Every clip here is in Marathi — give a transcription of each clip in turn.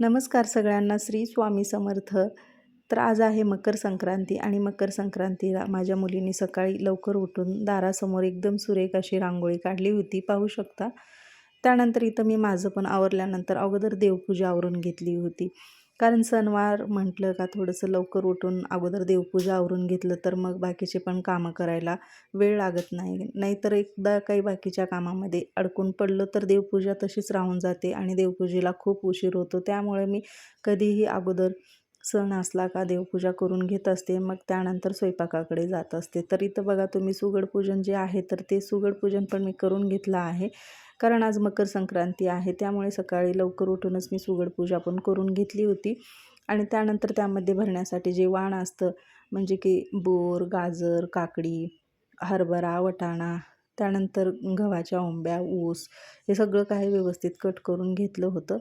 नमस्कार सगळ्यांना श्री स्वामी समर्थ. तर आज आहे मकर संक्रांती आणि मकर संक्रांतीला माझ्या मुलीने सकाळी लवकर उठून दारासमोर एकदम सुरेख अशी रांगोळी काढली होती. पाहू शकता? त्यानंतर इथं मी माझं पण आवरल्यानंतर अगोदर देवपूजा आवरून घेतली होती. कारण सणवार म्हटलं का थोडंसं लवकर उठून अगोदर देवपूजा आवरून घेतलं तर मग बाकीचे पण कामं करायला वेळ लागत नाही. नाहीतर एकदा काही बाकीच्या कामामध्ये अडकून पडलं तर देवपूजा तशीच राहून जाते आणि देवपूजेला खूप उशीर होतो. त्यामुळे मी कधीही अगोदर सण असला का देवपूजा करून घेत असते. मग त्यानंतर स्वयंपाकाकडे जात असते. तर इथं बघा तुम्ही सुगडपूजन जे आहे तर ते सुगडपूजन पण मी करून घेतलं आहे. कारण आज मकर संक्रांती आहे त्यामुळे सकाळी लवकर उठूनच मी सुगडपूजा पण करून घेतली होती. आणि त्यानंतर त्यामध्ये भरण्यासाठी जे वाण असतं म्हणजे की बोर गाजर काकडी हरभरा वटाणा त्यानंतर गव्हाच्या ओंब्या ऊस हे सगळं काही व्यवस्थित कट करून घेतलं होतं.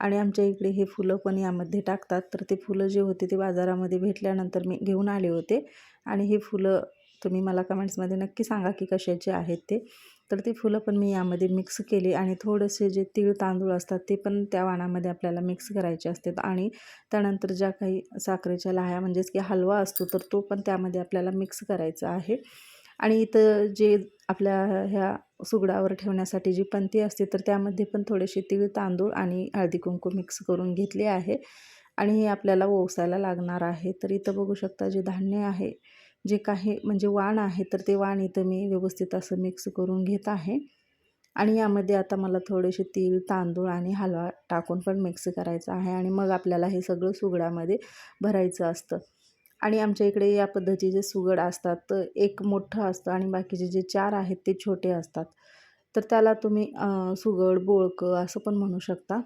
आणि आमच्या इकडे हे फुलं पण यामध्ये टाकतात. तर ते फुलं जे होते ते बाजारामध्ये भेटल्यानंतर मी घेऊन आले होते. आणि हे फुलं तुम्ही मला कमेंट्समध्ये नक्की सांगा की कशाचे आहेत ते. तर ती फुलं पण मी यामध्ये मिक्स केली आणि थोडेसे जे तीळ तांदूळ असतात ते पण त्या वाणामध्ये आपल्याला मिक्स करायचे असतात. आणि त्यानंतर ज्या काही साखरेच्या लाह्या म्हणजेच की हलवा असतो तर तो पण त्यामध्ये आपल्याला मिक्स करायचा आहे. आणि इथं जे आपल्या ह्या सुगडावर ठेवण्यासाठी जी पंथी असते तर त्यामध्ये पण थोडेसे तीळ तांदूळ आणि हळदी कुंकू मिक्स करून घेतले आहे. आणि हे आपल्याला ओसायला लागणार आहे. तर इथं बघू शकता जे धान्य आहे जे काही म्हणजे वाण आहे तर ते वाण इथं मी व्यवस्थित असं मिक्स करून घेत आहे. आणि यामध्ये आता मला थोडेसे तीळ तांदूळ आणि हलवा टाकून पण मिक्स करायचा आहे आणि मग आपल्याला हे सगळं सुगडामध्ये भरायचं असतं. आणि आमच्या इकडे या पद्धतीचे सुगड असतात तर एक मोठं असतं आणि बाकीचे जे चार आहेत ते छोटे असतात. तर त्याला तुम्ही सुगड बोळकं असं पण म्हणू शकता.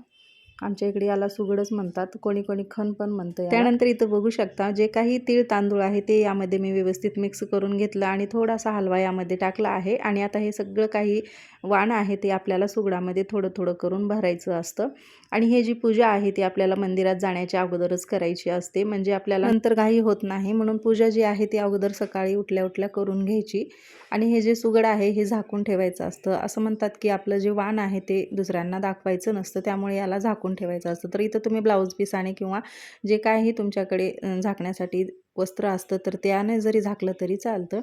आमच्या इकडे याला सुगडच म्हणतात. कोणी कोणी खण पण म्हणतं त्यानंतर इथं बघू शकता जे काही तीळ तांदूळ आहे ते यामध्ये मी व्यवस्थित मिक्स करून घेतलं आणि थोडासा हलवा यामध्ये टाकला आहे. आणि आता हे सगळं काही वाण आहे ते आपल्याला सुगडामध्ये थोडं थोडं करून भरायचं असतं. आणि हे जी पूजा आहे ती आपल्याला मंदिरात जाण्याच्या अगोदरच करायची असते. म्हणजे आपल्याला नंतर काही होत नाही. म्हणून पूजा जी आहे ती अगोदर सकाळी उठल्या उठल्या करून घ्यायची. आणि हे जे सुगड आहे हे झाकून ठेवायचं असतं. असं म्हणतात की आपलं जे वाण आहे ते दुसऱ्यांना दाखवायचं नसतं. त्यामुळे याला झाकून ठेवायचं असतं. तर इथं तुम्ही ब्लाऊज पिसाने किंवा जे काही तुमच्याकडे झाकण्यासाठी वस्त्र असतं तर त्याने जरी झाकलं तरी चालतं.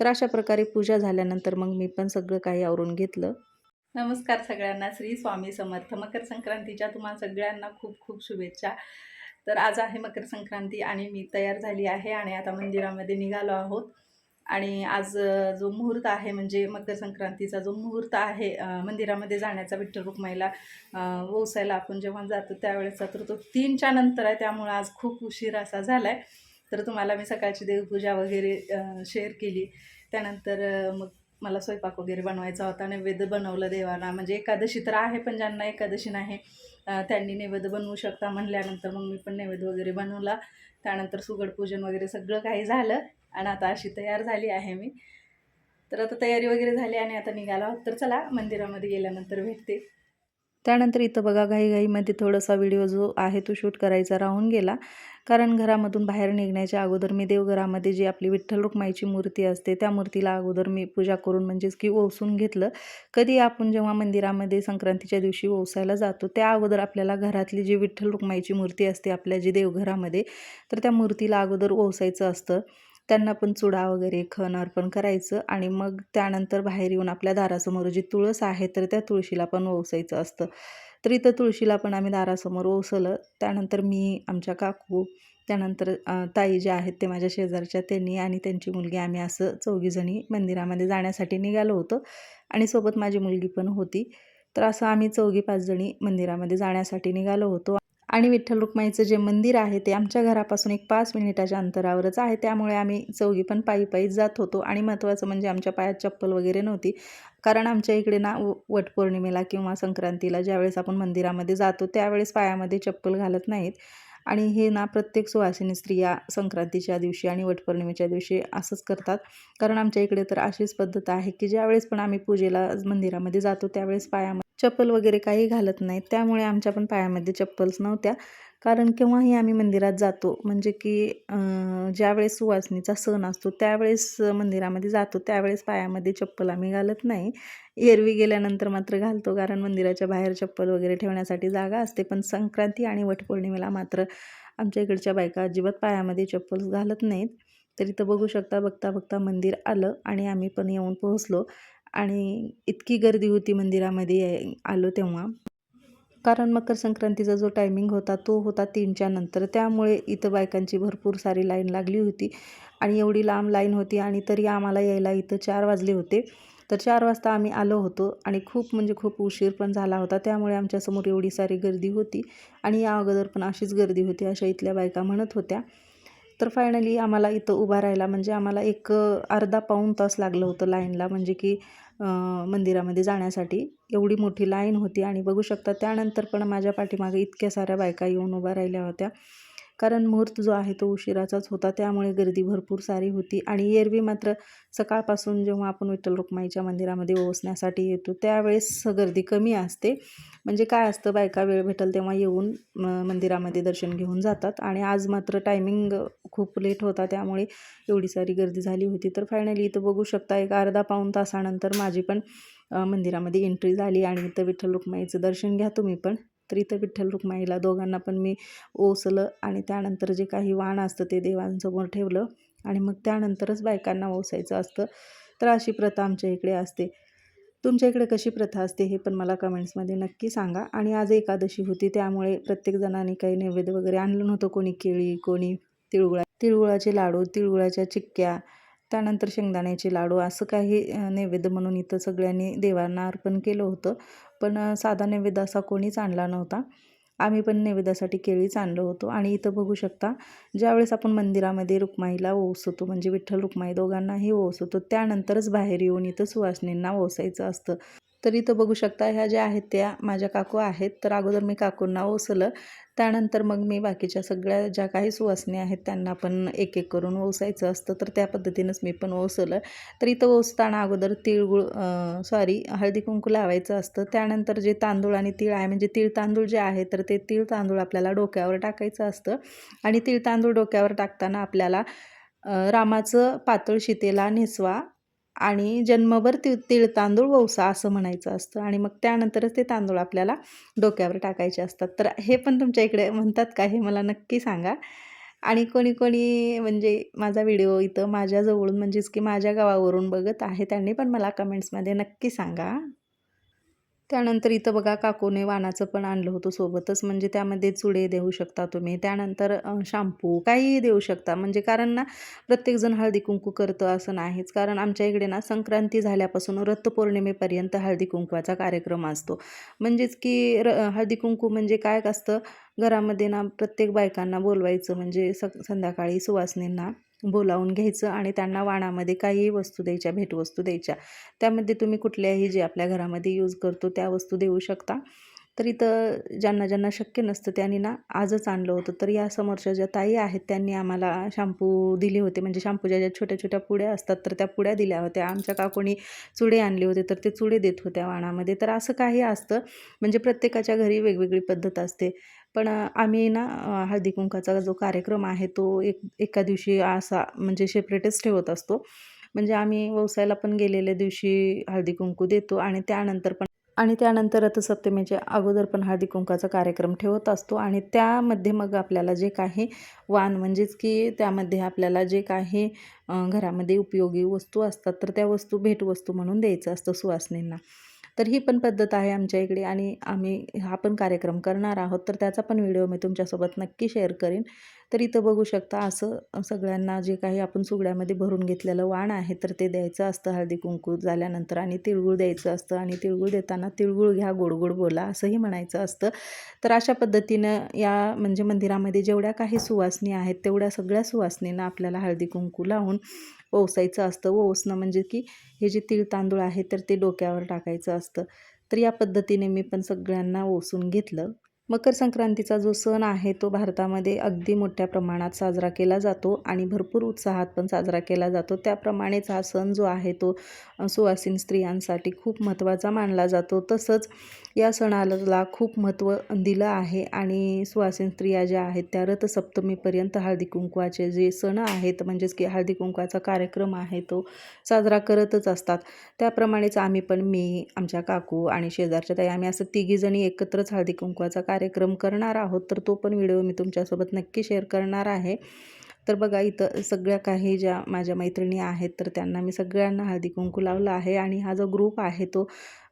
तर अशा प्रकारे पूजा झाल्यानंतर मग मी पण सगळं काही आवरून घेतलं. नमस्कार सगळ्यांना. श्री स्वामी समर्थ. मकर संक्रांतीच्या तुम्हाला सगळ्यांना खूप खूप शुभेच्छा. तर आज आहे मकर संक्रांती आणि मी तयार झाली आहे आणि आता मंदिरामध्ये निघालो आहोत. आणि आज जो मुहूर्त आहे म्हणजे मकर संक्रांतीचा जो मुहूर्त आहे मंदिरामध्ये जाण्याचा विठ्ठल रुक्माईला ओसायला आपण जेव्हा जातो त्यावेळेचा तर तो तीनच्या नंतर आहे. त्यामुळं आज खूप उशीर असा झाला आहे तर तुम्हाला मी सकाळची देवपूजा वगैरे शेअर केली. त्यानंतर मग मला स्वयंपाक वगैरे बनवायचा होता. नैवेद्य बनवलं देवाला. म्हणजे एकादशी तर आहे पण ज्यांना एकादशी नाही त्यांनी नैवेद्य बनवू शकता म्हणल्यानंतर मग मी पण नैवेद्य वगैरे बनवला. त्यानंतर सुगडपूजन वगैरे सगळं काही झालं. आणि आता अशी तयार झाली आहे मी. तर आता तयारी वगैरे झाली आणि आता निघाला. तर चला मंदिरामध्ये गेल्यानंतर भेटते. त्यानंतर इथं बघा घाईघाईमध्ये थोडासा व्हिडिओ जो आहे तो शूट करायचा राहून गेला. कारण घरामधून बाहेर निघण्याच्या अगोदर मी देवघरामध्ये जी आपली विठ्ठल रुक्माईची मूर्ती असते त्या मूर्तीला अगोदर मी पूजा करून म्हणजेच की ओसून घेतलं. कधी आपण जेव्हा मंदिरामध्ये संक्रांतीच्या दिवशी ओसायला जातो त्या अगोदर आपल्याला घरातली जी विठ्ठल रुक्माईची मूर्ती असते आपल्या जी देवघरामध्ये तर त्या मूर्तीला अगोदर ओसायचं असतं. त्यांना पण चुडा वगैरे खण अर्पण करायचं आणि मग त्यानंतर बाहेर येऊन आपल्या दारासमोर जी तुळस आहे तर त्या तुळशीला पण ओसायचं असतं. तर इथं तुळशीला पण आम्ही दारासमोर ओसलं त्यानंतर मी आमच्या काकू त्यानंतर ताई ज्या आहेत ते माझ्या शेजारच्या त्यांनी आणि त्यांची मुलगी आम्ही असं चौघीजणी मंदिरामध्ये जाण्यासाठी निघालो होतो आणि सोबत माझी मुलगी पण होती. तर असं आम्ही चौघी पाचजणी मंदिरामध्ये जाण्यासाठी निघालो होतो. आणि विठ्ठल रुक्माईचं जे मंदिर आहे ते आमच्या घरापासून एक पाच मिनिटाच्या अंतरावरच आहे. त्यामुळे आम्ही चौघी पण पायी पायी जात होतो आणि महत्त्वाचं म्हणजे आमच्या पायात चप्पल वगैरे नव्हती. कारण आमच्या इकडे ना वटपौर्णिमेला किंवा संक्रांतीला ज्यावेळेस आपण मंदिरामध्ये जातो त्यावेळेस पायामध्ये चप्पल घालत नाहीत. आणि हे ना प्रत्येक सुवासिनी स्त्रिया संक्रांतीच्या दिवशी आणि वटपौर्णिमेच्या दिवशी असंच करतात. कारण आमच्या इकडे तर अशीच पद्धत आहे की ज्यावेळेस पण आम्ही पूजेला मंदिरामध्ये जातो त्यावेळेस पायामध्ये चप्पल वगैरे काही घालत नाहीत. त्यामुळे आमच्या पण पायामध्ये चप्पल्स नव्हत्या. कारण केव्हाही आम्ही मंदिरात जातो म्हणजे की ज्यावेळेस सुवासनीचा सण असतो त्यावेळेस मंदिरामध्ये जातो. त्यावेळेस पायामध्ये चप्पल आम्ही घालत नाही. एरवी गेल्यानंतर मात्र घालतो कारण मंदिराच्या बाहेर चप्पल वगैरे ठेवण्यासाठी जागा असते. पण संक्रांती आणि वटपौर्णिमेला मात्र आमच्या इकडच्या बायका अजिबात पायामध्ये चप्पल्स घालत नाहीत. तरी तर बघू शकता बघता बघता मंदिर आलं आणि आम्ही पण येऊन पोहोचलो. आणि इतकी गर्दी होती मंदिरामध्ये आलो तेव्हा. कारण मकर संक्रांतीचा जो टायमिंग होता तो होता तीनच्या नंतर. त्यामुळे इथं बायकांची भरपूर सारी लाईन लागली होती. आणि एवढी लांब लाईन होती आणि तरी आम्हाला यायला इथं चार वाजले होते. तर चार वाजता आम्ही आलो होतो आणि खूप म्हणजे खूप उशीर पण झाला होता. त्यामुळे आमच्यासमोर एवढी सारी गर्दी होती. आणि या अगोदर पण अशीच गर्दी होती अशा इथल्या बायका म्हणत होत्या. तर फायनली आम्हाला इथं उभा राहायला म्हणजे आम्हाला एक अर्धा पाऊण तास लागलं होतं लाईनला म्हणजे की मंदिरामध्ये जाण्यासाठी. एवढी मोठी लाईन होती आणि बघू शकता त्यानंतर पण माझ्या पाठीमागे इतक्या साऱ्या बायका येऊन उभा राहिल्या होत्या. कारण मुहूर्त जो आहे तो उशिराचाच होता त्यामुळे गर्दी भरपूर सारी होती. आणि एरवी मात्र सकाळपासून जेव्हा आपण विठ्ठल रुक्माईच्या मंदिरामध्ये ओसण्यासाठी येतो त्यावेळेस गर्दी कमी असते. म्हणजे काय असतं बायका वेळ भेटेल तेव्हा येऊन मंदिरामध्ये दर्शन घेऊन जातात. आणि आज मात्र टायमिंग खूप लेट होता त्यामुळे एवढी सारी गर्दी झाली होती. तर फायनली इथं बघू शकता एक अर्धा पाऊण तासानंतर माझी पण मंदिरामध्ये एंट्री झाली. आणि इथं विठ्ठल रुक्माईचं दर्शन घ्या तुम्ही पण. तर इथं विठ्ठल रुक्माईला दोघांना पण मी ओसलं आणि त्यानंतर जे काही वाण असतं ते देवांसमोर ठेवलं आणि मग त्यानंतरच बायकांना ओसायचं असतं. तर अशी प्रथा आमच्या इकडे असते. तुमच्या इकडे कशी प्रथा असते हे पण मला कमेंट्समध्ये नक्की सांगा. आणि आज एकादशी होती त्यामुळे प्रत्येक जणांनी काही नैवेद्य वगैरे आणलं नव्हतं. कोणी केळी कोणी तिळगुळा तिळगुळाचे लाडू तिळगुळाच्या चिक्क्या त्यानंतर शेंगदाण्याचे लाडू असं काही नैवेद्य म्हणून इथं सगळ्यांनी देवांना अर्पण केलं होतं. पण साधा नैवेद्य असा कोणीच आणला नव्हता. आम्ही पण नैवेद्यासाठी केळीच आणलं होतो. आणि इथं बघू शकता ज्यावेळेस आपण मंदिरामध्ये रुक्माईला ओसवतो म्हणजे विठ्ठल रुक्माई दोघांनाही ओसवतो त्यानंतरच बाहेर येऊन इथं सुवासिनींना ओसायचं असतं. तर इथं बघू शकता ह्या ज्या आहेत त्या माझ्या काकू आहेत तर अगोदर मी काकूंना ओसलं. त्यानंतर मग मी बाकीच्या सगळ्या ज्या काही सुवासणी आहेत त्यांना पण एक एक करून ओसायचं असतं. तर त्या पद्धतीनंच मी पण ओसलं. तर इथं ओसताना अगोदर तिळगुळ सॉरी हळदी कुंकू लावायचं असतं. त्यानंतर जे तांदूळ आणि तीळ आहे म्हणजे तीळ तांदूळ जे आहे तर ते तीळ तांदूळ आपल्याला डोक्यावर टाकायचं असतं. आणि तीळ तांदूळ डोक्यावर टाकताना आपल्याला रामाचं पातळ शितेला नेसवा. आणि जन्मभर ति तिळ तांदूळ वौसा असं म्हणायचं असतं. आणि मग त्यानंतरच ते तांदूळ आपल्याला डोक्यावर टाकायचे असतात. तर हे पण तुमच्या इकडे म्हणतात का? हे मला नक्की सांगा. आणि कोणी कोणी म्हणजे माझा व्हिडिओ इथं माझ्याजवळून म्हणजेच की माझ्या गावावरून बघत आहे त्यांनी पण मला कमेंट्समध्ये नक्की सांगा. त्यानंतर इथं बघा काकूने वाणाचं पण आणलं होतं सोबतच. म्हणजे त्यामध्ये चुडे देऊ शकता तुम्ही. त्यानंतर शाम्पू शॅम्पू काहीही देऊ शकता. म्हणजे कारण ना प्रत्येकजण हळदी कुंकू करतं असं नाहीच. कारण आमच्या इकडे ना संक्रांती झाल्यापासून रथपौर्णिमेपर्यंत हळदी कुंकवाचा कार्यक्रम असतो. म्हणजेच की र हळदी कुंकू म्हणजे काय असतं? घरामध्ये ना प्रत्येक बायकांना बोलवायचं. म्हणजे स संध्याकाळी सुवासनींना बोलावून घ्यायचं आणि त्यांना वाणामध्ये काहीही वस्तू द्यायच्या भेटवस्तू द्यायच्या. त्यामध्ये तुम्ही कुठल्याही जे आपल्या घरामध्ये यूज करतो त्या वस्तू देऊ शकता. तर इथं ज्यांना ज्यांना शक्य नसतं त्यांनी ना आजच आणलं होतं. तर या समोरच्या ज्या ताई आहेत त्यांनी आम्हाला शॅम्पू दिले होते. म्हणजे शॅम्पूच्या ज्या छोट्या छोट्या पुड्या असतात तर त्या पुड्या दिल्या होत्या. आमच्या काकोणी चुडे आणले होते तर ते चुडे देत होत्या वाणामध्ये. तर असं काही असतं. म्हणजे प्रत्येकाच्या घरी वेगवेगळी पद्धत असते. पण आम्ही ना हळदी कुंकाचा जो कार्यक्रम आहे तो एक एका दिवशी असा म्हणजे सेपरेटच ठेवत असतो. म्हणजे आम्ही व्यवसायाला पण गेलेल्या दिवशी हळदी कुंकू देतो आणि त्यानंतर पण आणि त्यानंतर रथसप्तमीच्या अगोदर पण हळदी कुंकाचा कार्यक्रम ठेवत असतो आणि त्यामध्ये मग आपल्याला जे काही वाण म्हणजेच की त्यामध्ये आपल्याला जे काही घरामध्ये उपयोगी वस्तू असतात तर त्या वस्तू भेटवस्तू म्हणून द्यायचं असतं सुवासनींना. तर ही पण पद्धत आहे आमच्या इकडे आणि आम्ही हा पण कार्यक्रम करणार आहोत. तर त्याचा पण व्हिडिओ मी तुमच्यासोबत नक्की शेअर करीन. तर इथं बघू शकता असं सगळ्यांना जे काही आपण सुगड्यामध्ये भरून घेतलेलं वाण आहे तर ते द्यायचं असतं हळदी कुंकू झाल्यानंतर आणि तिळगुळ द्यायचं असतं आणि तिळगुळ देताना तिळगुळ घ्या गोड गोड बोला असंही म्हणायचं असतं. तर अशा पद्धतीनं या म्हणजे मंदिरामध्ये जेवढ्या काही सुवासनी आहेत तेवढ्या सगळ्या सुवासनींना आपल्याला हळदी कुंकू लावून ओसायचं असतं. ओसणं म्हणजे की हे जे तीळ तांदूळ आहे तर ते डोक्यावर टाकायचं असतं. तर या पद्धतीने मी पण सगळ्यांना ओसून घेतलं. मकर संक्रांतीचा जो सण आहे तो भारतामध्ये अगदी मोठ्या प्रमाणात साजरा केला जातो आणि भरपूर उत्साहात पण साजरा केला जातो. त्याप्रमाणेच हा सण जो आहे तो सुवासीन स्त्रियांसाठी खूप महत्त्वाचा मानला जातो. तसंच या सणाला खूप महत्त्व दिलं आहे आणि सुवासिन स्त्रिया ज्या आहेत त्या रथसप्तमीपर्यंत हळदी कुंकवाचे जे सण आहेत म्हणजेच की हळदी कुंकवाचा कार्यक्रम आहे तो साजरा करतच असतात. त्याप्रमाणेच आम्ही पण मी आमच्या काकू आणि शेजारच्या ताई आम्ही असं तिघीजणी एकत्रच हळदी कुंकवाचा कार्यक्रम करणार आहोत. तर तो पण व्हिडिओ मी तुमच्यासोबत नक्की शेअर करणार आहे. तर बघा इथं सगळ्या काही ज्या माझ्या मैत्रिणी आहेत तर त्यांना मी सगळ्यांना हळदी कुंकू लावलं आहे आणि हा जो ग्रुप आहे तो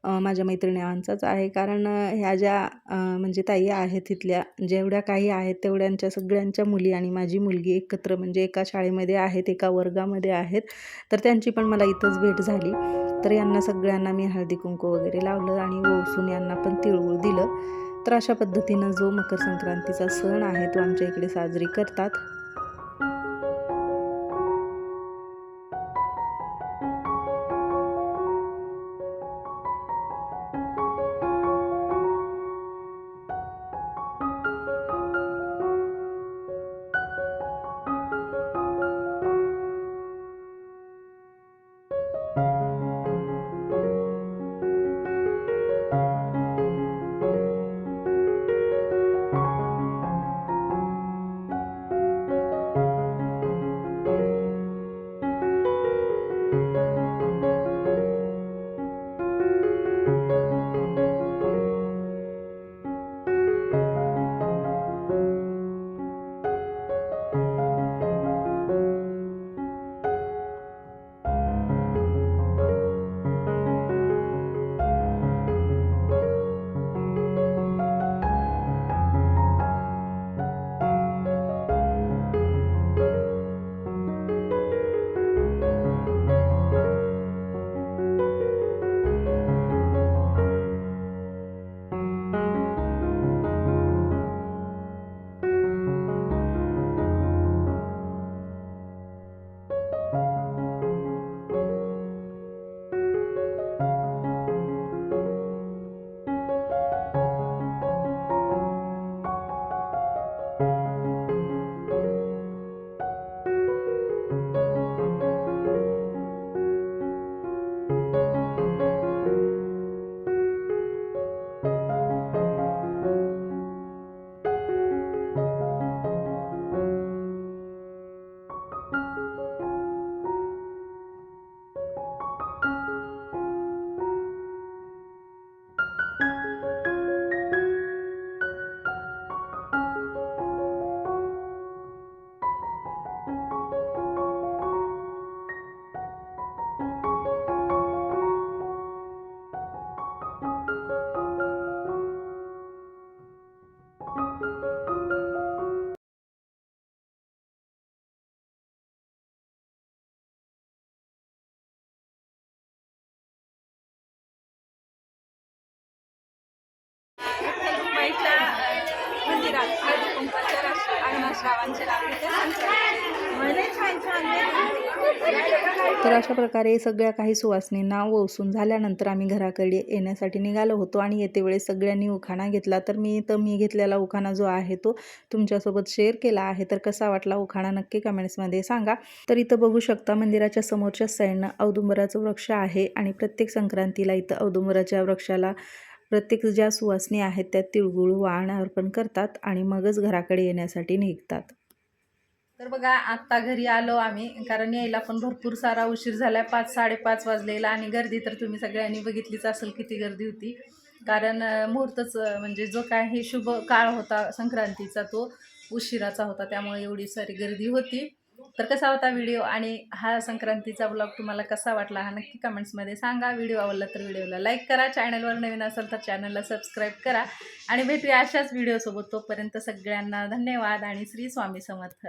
माझ्या मैत्रिणींचाच आहे. कारण ह्या ज्या म्हणजे ताई आहेत तिथल्या जेवढ्या काही आहेत तेवढ्यांच्या सगळ्यांच्या मुली आणि माझी मुलगी एकत्र म्हणजे एका शाळेमध्ये आहेत एका वर्गामध्ये आहेत. तर त्यांची पण मला इथंच भेट झाली. तर यांना सगळ्यांना मी हळदी कुंकू वगैरे लावलं आणि ओसून यांना पण तिळगुळ दिलं. तर अशा पद्धतीनं जो मकर संक्रांतीचा सण आहे तो आमच्या इकडे साजरी करतात. तर अशा प्रकारे सगळ्या काही सुवासनींना ओसून झाल्यानंतर आम्ही घराकडे येण्यासाठी निघालो होतो आणि येते वेळेस सगळ्यांनी उखाणा घेतला. तर मी तर मी घेतलेला उखाणा जो आहे तो तुमच्यासोबत शेअर केला आहे. तर कसा वाटला उखाणा नक्की कमेंट्समध्ये सांगा. तर इथं बघू शकता मंदिराच्या समोरच्या साईडनं औदुंबराचं वृक्ष आहे आणि प्रत्येक संक्रांतीला इथं औदुंबराच्या वृक्षाला प्रत्येक ज्या सुवासनी आहेत त्या तिळगुळ वाण अर्पण करतात आणि मगच घराकडे येण्यासाठी निघतात. तर बघा आत्ता घरी आलो आम्ही कारण यायला पण भरपूर सारा उशीर झालाय. पाच साडेपाच वाजलेला आणि गर्दी तर तुम्ही सगळ्यांनी बघितलीच असेल किती गर्दी होती. कारण मुहूर्तच म्हणजे जो काय हे शुभ काळ होता संक्रांतीचा तो उशिराचा होता. त्यामुळे एवढी सारी गर्दी होती. तर कसा होता व्हिडिओ आणि हा संक्रांतीचा ब्लॉग तुम्हाला कसा वाटला हा नक्की कमेंट्समध्ये सांगा. व्हिडिओ आवडला तर व्हिडिओला लाईक करा. चॅनलवर नवीन असेल तर चॅनलला सबस्क्राईब करा. आणि भेटूया अशाच व्हिडिओसोबत तोपर्यंत सगळ्यांना धन्यवाद आणि श्री स्वामी समर्थ.